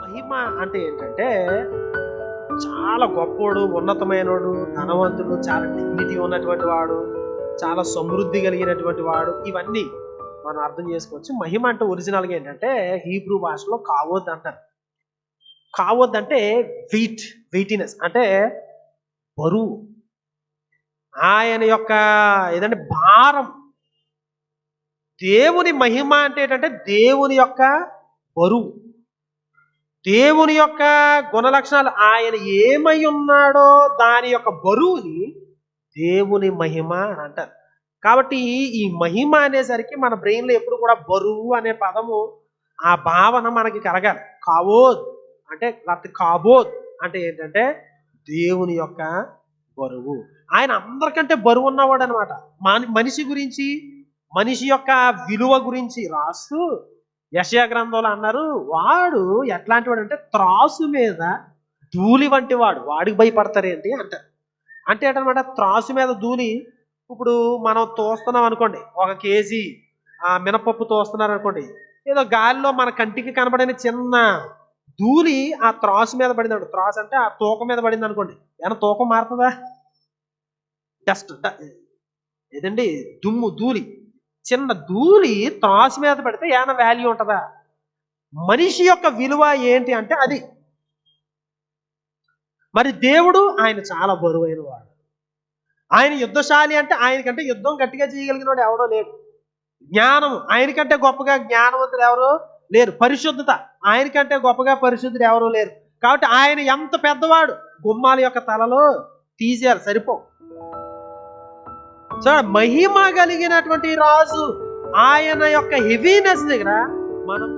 మహిమ అంటే ఏంటంటే చాలా గొప్పోడు ఉన్నతమైనడు ధనవంతుడు చాలా డిగ్నిటీ ఉన్నటువంటి వాడు చాలా సమృద్ధి కలిగినటువంటి వాడు ఇవన్నీ మనం అర్థం చేసుకోవచ్చు. మహిమ అంటే ఒరిజినల్గా ఏంటంటే హీబ్రూ భాషలో కావద్దు అంటారు. కావద్దు అంటే వీట్ వీటినెస్ అంటే బరువు. ఆయన యొక్క ఏదంటే భారం. దేవుని మహిమ అంటే ఏంటంటే దేవుని యొక్క బరువు. దేవుని యొక్క గుణ లక్షణాలు ఆయన ఏమై ఉన్నాడో దాని యొక్క బరువుని దేవుని మహిమ అని అంటారు. కాబట్టి ఈ మహిమ అనేసరికి మన బ్రెయిన్లో ఎప్పుడు కూడా బరువు అనే పదము ఆ భావన మనకి కలగాలి. కాబోద్ అంటే లేకపోతే కాబోద్ అంటే ఏంటంటే దేవుని యొక్క బరువు. ఆయన అందరికంటే బరువు ఉన్నవాడు అనమాట మనిషి గురించి మనిషి యొక్క విలువ గురించి రాస్తూ యశయ గ్రంథంలో అన్నారు వాడు ఎట్లాంటి వాడు అంటే త్రాసు మీద ధూళి వంటి వాడు. వాడికి భయపడతారేంటి అంటారు అంటే. ఏంటనమాట? త్రాసు మీద ధూళి ఇప్పుడు మనం తోస్తున్నాం అనుకోండి ఒక కేజీ ఆ మినపప్పు తోస్తున్నారు అనుకోండి ఏదో గాలిలో మన కంటికి కనబడిన చిన్న ధూళి ఆ త్రాసు మీద పడింది అనుకోండి త్రాసు అంటే ఆ తూకం మీద పడింది అనుకోండి. ఏమైనా తూకం మారుతుందా? డస్ట్ ఏదండి? దుమ్ము ధూళి. చిన్న ధూళి త్రాసు మీద పెడితే ఏమైనా వాల్యూ ఉంటుందా? మనిషి యొక్క విలువ ఏంటి అంటే అది. మరి దేవుడు ఆయన చాలా బరువైన వాడు. ఆయన యుద్ధశాలి అంటే ఆయనకంటే యుద్ధం గట్టిగా చేయగలిగిన వాడు ఎవడో లేడు. జ్ఞానం ఆయనకంటే గొప్పగా జ్ఞానవంతులు ఎవరు లేరు. పరిశుద్ధత ఆయనకంటే గొప్పగా పరిశుద్ధులు ఎవరూ లేరు. కాబట్టి ఆయన ఎంత పెద్దవాడు? గుమ్మాల యొక్క తలలో తీసేయాలి సరిపో సో మహిమ కలిగినటువంటి రాజు ఆయన యొక్క హెవీనెస్ దగ్గర మనం